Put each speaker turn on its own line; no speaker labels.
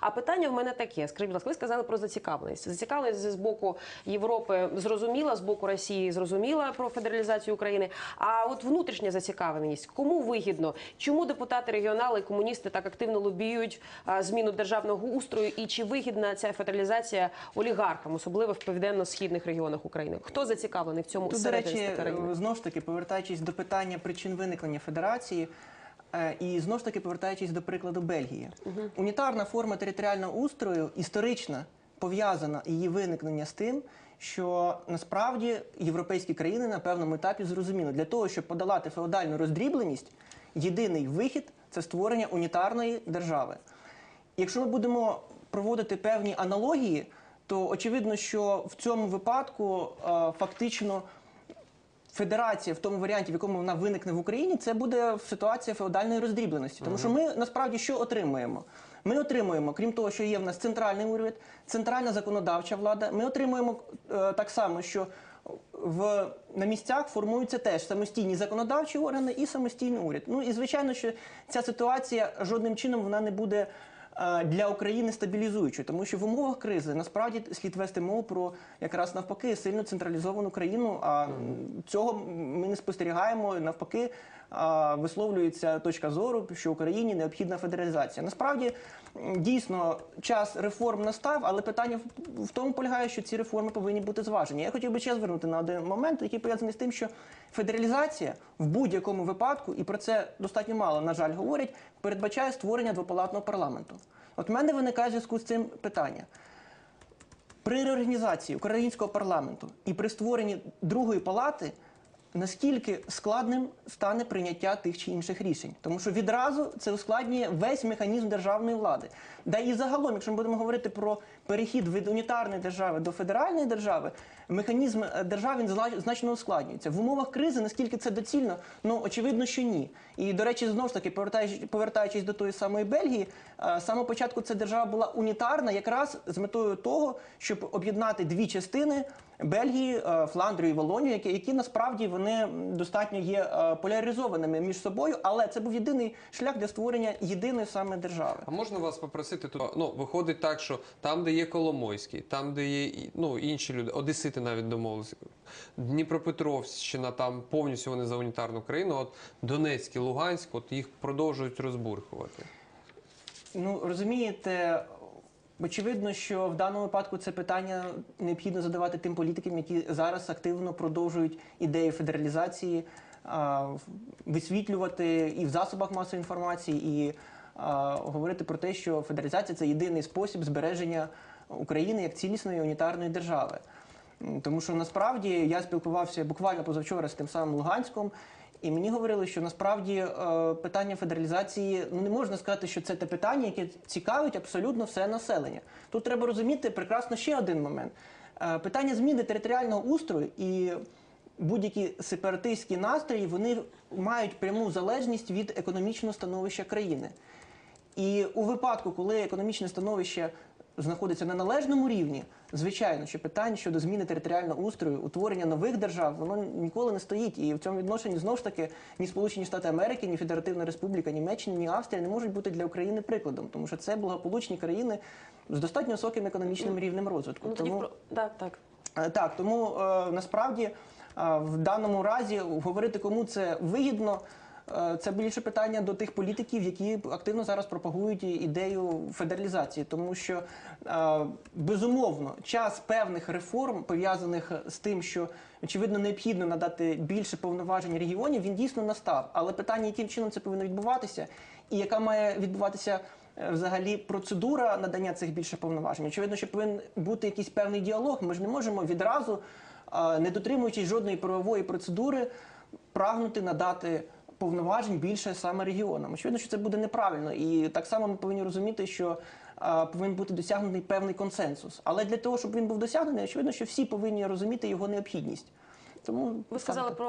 А питання в мене таке: скажіть, будь ласка, ви сказали про зацікавленість. Зацікавленість з боку Європи зрозуміла, з боку Росії зрозуміла про федералізацію України. А от внутрішня зацікавленість, кому вигідно? Чому депутати регіонали і комуністи так активно лобіюють зміну державного устрою? І чи вигідна ця федералізація олігархам, особливо в південно-східних регіонах України? Хто зацікавлений в цьому
Тут, до речі, знову ж таки, повертаючись до питання причин виникнення федерації, і знову ж таки повертаючись до прикладу Бельгії, унітарна форма територіального устрою історично пов'язана її виникнення з тим, що насправді європейські країни на певному етапі зрозуміли, для того, щоб подолати феодальну роздрібленість, єдиний вихід це створення унітарної держави. Якщо ми будемо проводити певні аналогії, то очевидно, що в цьому випадку е, фактично федерація в тому варіанті, в якому вона виникне в Україні, це буде ситуація феодальної роздрібленості. Тому що ми насправді що отримуємо? Ми отримуємо, крім того, що є в нас центральний уряд, центральна законодавча влада. Ми отримуємо е, так само, що в на місцях формуються теж самостійні законодавчі органи і самостійний уряд. Ну і звичайно, що ця ситуація жодним чином вона не буде для України стабілізуючою, тому що в умовах кризи насправді слід вести мову про якраз навпаки сильно централізовану країну. А цього ми не спостерігаємо. Навпаки, висловлюється точка зору, що Україні необхідна федералізація. Насправді дійсно час реформ настав, але питання в- в тому полягає, що ці реформи повинні бути зважені. Я хотів би ще звернути на один момент, який пов'язаний з тим, що федералізація в будь-якому випадку, і про це достатньо мало, на жаль, говорять, передбачає створення двопалатного парламенту. От в мене виникає в зв'язку з цим питання. При реорганізації українського парламенту і при створенні другої палати наскільки складним стане прийняття тих чи інших рішень, тому що відразу це ускладнює весь механізм державної влади. Да і загалом, якщо ми будемо говорити про перехід від унітарної держави до федеральної держави, механізм е, держави він значно ускладнюється. В умовах кризи, наскільки це доцільно, ну очевидно, що ні. І до речі, знову ж таки, повертаючись, повертаючись до тої самої Бельгії, е, з початку ця держава була унітарна, якраз з метою того, щоб об'єднати дві частини. Бельгії, е, Фландрію і Волонію, які, які насправді вони достатньо є е, поляризованими між собою, але це був єдиний шлях для створення єдиної саме держави.
А можна вас попросити тут? Ну виходить так, що там, де є Коломойський, там, де є ну, інші люди, Одесити навіть домовилися. Дніпропетровщина, там повністю вони за унітарну країну. От Донецьк і Луганськ, от їх продовжують розбурхувати.
Ну розумієте, очевидно, що в даному випадку це питання необхідно задавати тим політикам, які зараз активно продовжують ідею федералізації, висвітлювати і в засобах масової інформації, і говорити про те, що федералізація це єдиний спосіб збереження України як цілісної унітарної держави. Тому що насправді я спілкувався буквально позавчора з тим самим Луганськом, і мені говорили, що насправді е, питання федералізації ну не можна сказати, що це те питання, яке цікавить абсолютно все населення. Тут треба розуміти прекрасно ще один момент: Е, питання зміни територіального устрою і будь-які сепаратистські настрої вони мають пряму залежність від економічного становища країни. І у випадку, коли економічне становище знаходиться на належному рівні, звичайно, що питання щодо зміни територіального устрою, утворення нових держав, воно ніколи не стоїть. І в цьому відношенні знову ж таки ні Сполучені Штати Америки, ні Федеративна Республіка, Німеччина, ні Австрія не можуть бути для України прикладом, тому що це благополучні країни з достатньо високим економічним рівнем розвитку.
Ну тоді
Тому-
про так, так.
Е, Так, тому е, насправді е, в даному разі говорити, кому це вигідно, це більше питання до тих політиків, які активно зараз пропагують ідею федералізації, тому що е, безумовно час певних реформ пов'язаних з тим, що очевидно необхідно надати більше повноважень регіонів, він дійсно настав. Але питання, яким чином це повинно відбуватися, і яка має відбуватися е, взагалі процедура надання цих більше повноважень. Очевидно, що повинен бути якийсь певний діалог. Ми ж не можемо відразу, е, не дотримуючись жодної правової процедури, прагнути надати. Повноважень більше саме регіонам. Очевидно, що це буде неправильно, і так само ми повинні розуміти, що е, повинен бути досягнений певний консенсус. Але для того, щоб він був досягнений, очевидно, що всі повинні розуміти його необхідність. Тому
Ви сказали про